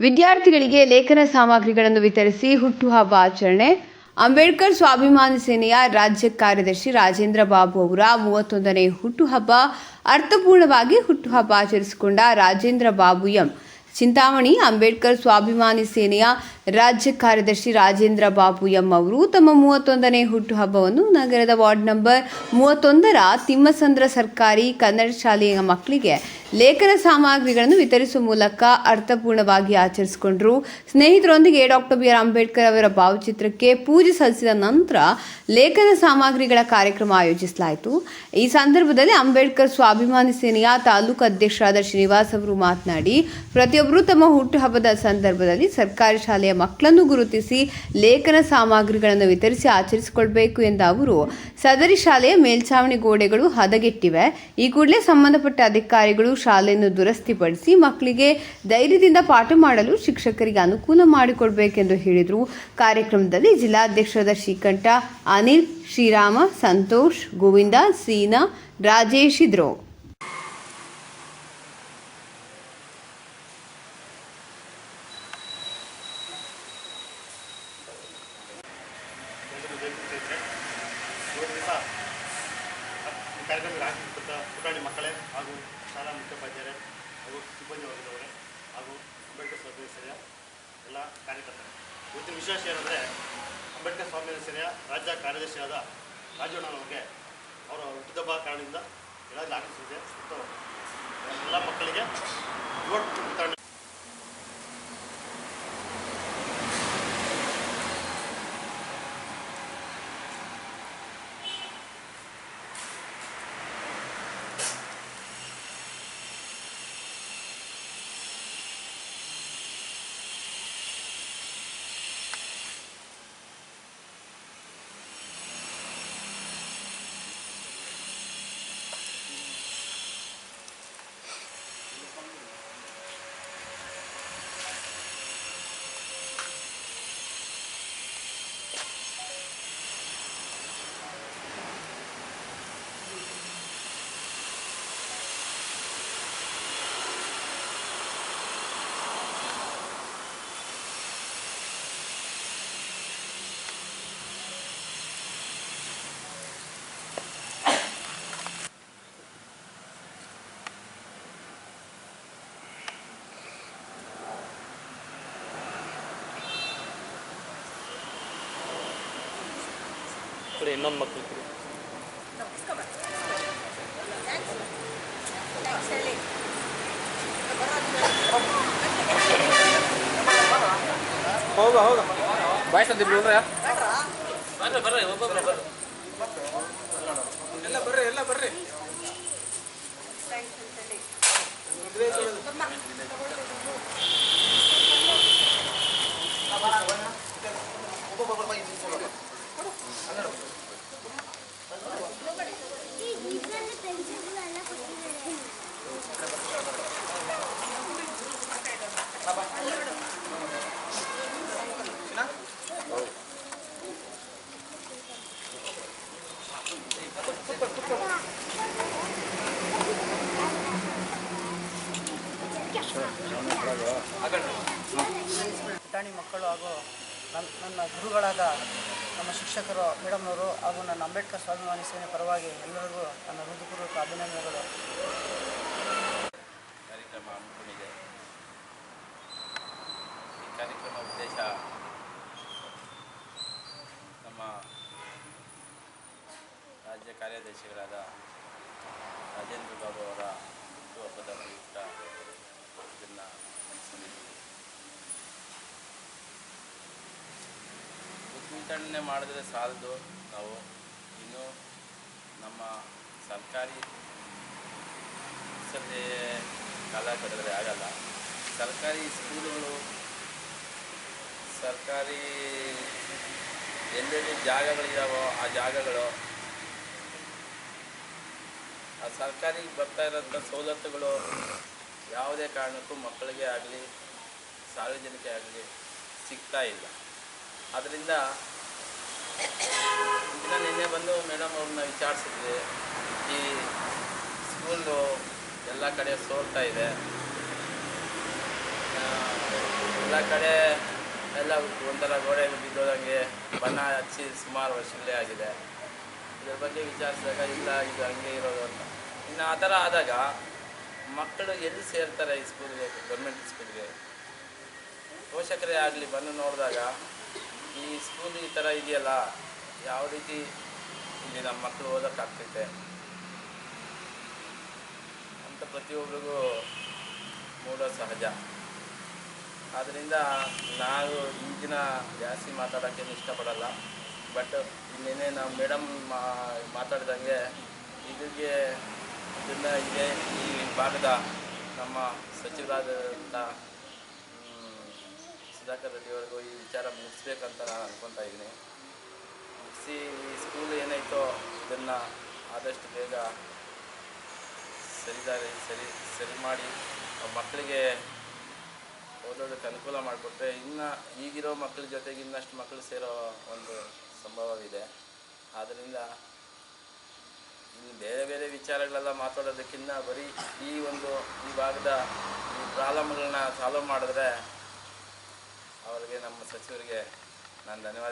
ವಿದ್ಯಾರ್ಥಿಗಳಿಗೆ ಲೇಖನ ಸಾಮಗ್ರಿಗಳನ್ನು ವಿತರಿಸಿ ಹುಟ್ಟುಹಬ್ಬ ಆಚರಣೆ. ಅಂಬೇಡ್ಕರ್ ಸ್ವಾಭಿಮಾನಿ ಸೇನೆಯ ರಾಜ್ಯ ಕಾರ್ಯದರ್ಶಿ ರಾಜೇಂದ್ರ ಬಾಬು ಅವರ ಮೂವತ್ತೊಂದನೇ ಹುಟ್ಟುಹಬ್ಬ ಅರ್ಥಪೂರ್ಣವಾಗಿ ಹುಟ್ಟುಹಬ್ಬ ಆಚರಿಸಿಕೊಂಡ ರಾಜೇಂದ್ರ ಬಾಬು ಎಂ. ಚಿಂತಾಮಣಿ ಅಂಬೇಡ್ಕರ್ ಸ್ವಾಭಿಮಾನಿ ಸೇನೆಯ ರಾಜ್ಯ ಕಾರ್ಯದರ್ಶಿ ರಾಜೇಂದ್ರ ಬಾಬು ಎಂ ಅವರು ತಮ್ಮ ಮೂವತ್ತೊಂದನೇ ಹುಟ್ಟುಹಬ್ಬವನ್ನು ನಗರದ ವಾರ್ಡ್ ನಂಬರ್ ಮೂವತ್ತೊಂದರ ತಿಮ್ಮಸಂದ್ರ ಸರ್ಕಾರಿ ಕನ್ನಡ ಶಾಲೆಯ ಮಕ್ಕಳಿಗೆ ಲೇಖನ ಸಾಮಗ್ರಿಗಳನ್ನು ವಿತರಿಸುವ ಮೂಲಕ ಅರ್ಥಪೂರ್ಣವಾಗಿ ಆಚರಿಸಿಕೊಂಡರು. ಸ್ನೇಹಿತರೊಂದಿಗೆ ಡಾಕ್ಟರ್ ಬಿ ಆರ್ ಅಂಬೇಡ್ಕರ್ ಅವರ ಭಾವಚಿತ್ರಕ್ಕೆ ಪೂಜೆ ಸಲ್ಲಿಸಿದ ನಂತರ ಲೇಖನ ಸಾಮಗ್ರಿಗಳ ಕಾರ್ಯಕ್ರಮ ಆಯೋಜಿಸಲಾಯಿತು. ಈ ಸಂದರ್ಭದಲ್ಲಿ ಅಂಬೇಡ್ಕರ್ ಸ್ವಾಭಿಮಾನಿ ಸೇನೆಯ ತಾಲೂಕು ಅಧ್ಯಕ್ಷರಾದ ಶ್ರೀನಿವಾಸ್ ಅವರು ಮಾತನಾಡಿ, ಪ್ರತಿಯೊಬ್ಬರು ತಮ್ಮ ಹುಟ್ಟುಹಬ್ಬದ ಸಂದರ್ಭದಲ್ಲಿ ಸರ್ಕಾರಿ ಶಾಲೆಯ ಮಕ್ಕಳನ್ನು ಗುರುತಿಸಿ ಲೇಖನ ಸಾಮಗ್ರಿಗಳನ್ನು ವಿತರಿಸಿ ಆಚರಿಸಿಕೊಳ್ಬೇಕು ಎಂದ ಅವರು, ಸದರಿ ಶಾಲೆಯ ಮೇಲ್ಛಾವಣಿ ಗೋಡೆಗಳು ಹದಗೆಟ್ಟಿವೆ. ಈ ಕೂಡಲೇ ಸಂಬಂಧಪಟ್ಟ ಅಧಿಕಾರಿಗಳು ಶಾಲೆಯನ್ನು ದುರಸ್ತಿಪಡಿಸಿ ಮಕ್ಕಳಿಗೆ ಧೈರ್ಯದಿಂದ ಪಾಠ ಮಾಡಲು ಶಿಕ್ಷಕರಿಗೆ ಅನುಕೂಲ ಮಾಡಿಕೊಡ್ಬೇಕೆಂದು ಹೇಳಿದರು. ಕಾರ್ಯಕ್ರಮದಲ್ಲಿ ಜಿಲ್ಲಾಧ್ಯಕ್ಷರಾದ ಶ್ರೀಕಂಠ, ಅನಿಲ್, ಶ್ರೀರಾಮ, ಸಂತೋಷ್, ಗೋವಿಂದ, ಸೀನಾ, ರಾಜೇಶ್ ಇದ್ರು ಇವತ್ತು ದಿವಸ ಈ ಕಾರ್ಯಕ್ರಮಕ್ಕೆ ಆಗಮಿಸಿದ ಪುಟಾಣಿ ಮಕ್ಕಳೇ ಹಾಗೂ ಶಾಲಾ ಮುಖ್ಯೋಪಾಧ್ಯಾಯರೇ ಹಾಗೂ ಸಿಬ್ಬಂದಿ ವರ್ಗದವರೇ ಹಾಗೂ ಸೇನೆಯ ಎಲ್ಲ ಕಾರ್ಯಕರ್ತರು. ಇವತ್ತಿನ ವಿಶೇಷ ಏನಂದರೆ ಅಂಬೇಡ್ಕರ್ ಸ್ವಾಮಿ ಸದಸ್ಯರ ರಾಜ್ಯ ಕಾರ್ಯದರ್ಶಿಯಾದ ರಾಜಣ್ಣನವರಿಗೆ ಅವರ ಹುಟ್ಟಿದಬ್ಬ ಕಾರಣದಿಂದ ಎಲ್ಲ ಆಗಮಿಸಿದೆ ಮತ್ತು ಎಲ್ಲ ಮಕ್ಕಳಿಗೆ ಇವತ್ತು ಕೊಡಿ ಇನ್ನೊಂದು ಮಕ್ಕಳು ಕೊಡಿ ಹೋಗ ಹೋಗ. ಬಾಯ್ ಸಂದೀಪ್ ನೋಡ್ರ ಬರ್ರಿ ಬರ್ರಿ ಒಬ್ಬೊಬ್ರೆ ಬರ್ರಿ. ಎಲ್ಲ ಬರ್ರಿ ಎಲ್ಲ ಬರ್ರಿ. ಪುಟಾಣಿ ಮಕ್ಕಳು ಹಾಗೂ ನನ್ನ ನನ್ನ ಗುರುಗಳಾದ ನಮ್ಮ ಶಿಕ್ಷಕರು, ಮೇಡಮ್ನವರು ಹಾಗೂ ನನ್ನ ಅಂಬೇಡ್ಕರ್ ಸ್ವಾಭಿಮಾನಿ ಸೇನೆ ಪರವಾಗಿ ಎಲ್ಲರಿಗೂ ನನ್ನ ಹೃದಯಪೂರ್ವಕ ಅಭಿನಂದನೆಗಳು. ಕಾರ್ಯಕ್ರಮ ಹಮ್ಮಿಕೊಂಡಿದೆ ಈ ಕಾರ್ಯಕ್ರಮ ಉದ್ದೇಶ ನಮ್ಮ ರಾಜ್ಯ ಕಾರ್ಯದರ್ಶಿಗಳಾದ ರಾಜೇಂದ್ರ ಬಾಬು ಅವರ ಹುಟ್ಟುಹಬ್ಬದ ಪ್ರಯುಕ್ತ ಇದನ್ನು ಹಮ್ಮಿಕೊಂಡಿದ್ದೀವಿ ಬುಕ್ ಮಾಡಿದರೆ ಸಾಲದು? ನಾವು ಇನ್ನು ನಮ್ಮ ಸರ್ಕಾರಿ ಸದ್ಯ ಕಾಲ ಕಟ್ಟಿದ್ರೆ ಆಗಲ್ಲ. ಸರ್ಕಾರಿ ಸ್ಕೂಲುಗಳು, ಸರ್ಕಾರಿ ಎಲ್ಲೆಲ್ಲಿ ಜಾಗಗಳಿದಾವೋ ಆ ಜಾಗಗಳು, ಆ ಸರ್ಕಾರಿ ಬರ್ತಾ ಇರೋಂಥ ಸವಲತ್ತುಗಳು ಯಾವುದೇ ಕಾರಣಕ್ಕೂ ಮಕ್ಕಳಿಗೆ ಆಗಲಿ ಸಾರ್ವಜನಿಕ ಆಗಲಿ ಸಿಗ್ತಾ ಇಲ್ಲ. ಅದರಿಂದ ದಿನ ನಿನ್ನೆ ಬಂದು ಮೇಡಮ್ ಅವ್ರನ್ನ ವಿಚಾರಿಸಿದ್ವಿ. ಈ ಸ್ಕೂಲು ಎಲ್ಲ ಕಡೆ ಸೋರ್ತಾ ಇದೆ. ಎಲ್ಲ ಕಡೆ ಎಲ್ಲ ಒಂಥರ ಗೋಡೆ ಬಿದ್ದೋದಂಗೆ ಬಣ್ಣ ಹಚ್ಚಿ ಸುಮಾರು ವರ್ಷಗಳೇ ಆಗಿದೆ. ಇದ್ರ ಬಗ್ಗೆ ವಿಚಾರಿಸಿದಾಗ ಇಲ್ಲ, ಇದು ಹಂಗೆ ಇರೋದು ಅಂತ. ಇನ್ನು ಆ ಥರ ಆದಾಗ ಮಕ್ಕಳು ಎಲ್ಲಿ ಸೇರ್ತಾರೆ ಈ ಸ್ಕೂಲ್ಗೆ, ಗೌರ್ಮೆಂಟ್ ಸ್ಕೂಲ್ಗೆ? ಪೋಷಕರೇ ಆಗಲಿ ಬಂದು ನೋಡಿದಾಗ ಈ ಸ್ಕೂಲ್ ಈ ಥರ ಇದೆಯಲ್ಲ, ಯಾವ ರೀತಿ ಇಲ್ಲಿ ನಮ್ಮ ಮಕ್ಕಳು ಓದೋಕ್ಕಾಗ್ತೈತೆ? ಅಂತ ಪ್ರತಿಯೊಬ್ಬರಿಗೂ ಮೂಡೋ ಸಹಜ. ಆದ್ದರಿಂದ ನಾವು ಈಗಿನ ಜಾಸ್ತಿ ಮಾತಾಡೋಕ್ಕೇನು ಇಷ್ಟಪಡಲ್ಲ. ಬಟ್ ನಿನ್ನೆ ನಾವು ಮೇಡಮ್ ಮಾತಾಡಿದಂಗೆ ಇದಕ್ಕೆ ಇದನ್ನು ಇದೆ ಈ ಭಾಗದ ನಮ್ಮ ಸಚಿವರಾದಂಥ ಸುಧಾಕರ್ ರೆಡ್ಡಿವರೆಗೂ ಈ ವಿಚಾರ ಮುಗಿಸ್ಬೇಕಂತ ನಾನು ಅನ್ಕೊತಾ ಇದ್ದೀನಿ. ಮುಗಿಸಿ ಈ ಸ್ಕೂಲ್ ಏನಾಯಿತೋ ಇದನ್ನು ಆದಷ್ಟು ಬೇಗ ಸರಿದಾರಿ ಸರಿ ಸರಿ ಮಾಡಿ ಮಕ್ಕಳಿಗೆ ಓದೋದಕ್ಕೆ ಅನುಕೂಲ ಮಾಡಿಕೊಟ್ರೆ ಇನ್ನು ಈಗಿರೋ ಮಕ್ಕಳ ಜೊತೆಗೆ ಇನ್ನಷ್ಟು ಮಕ್ಕಳು ಸೇರೋ ಒಂದು ಸಂಭವವಿದೆ. ಆದ್ದರಿಂದ ಇನ್ನು ಬೇರೆ ಬೇರೆ ವಿಚಾರಗಳೆಲ್ಲ ಮಾತಾಡೋದಕ್ಕಿಂತ ಬರೀ ಈ ಒಂದು ಈ ಭಾಗದ ಈ ಪ್ರಾಬ್ಲಮ್ಗಳನ್ನ ಸಾಲ್ವ್ ಮಾಡಿದ್ರೆ ಅವರಿಗೆ ನಮ್ಮ ಸಚಿವರಿಗೆ ನಾನು ಧನ್ಯವಾದ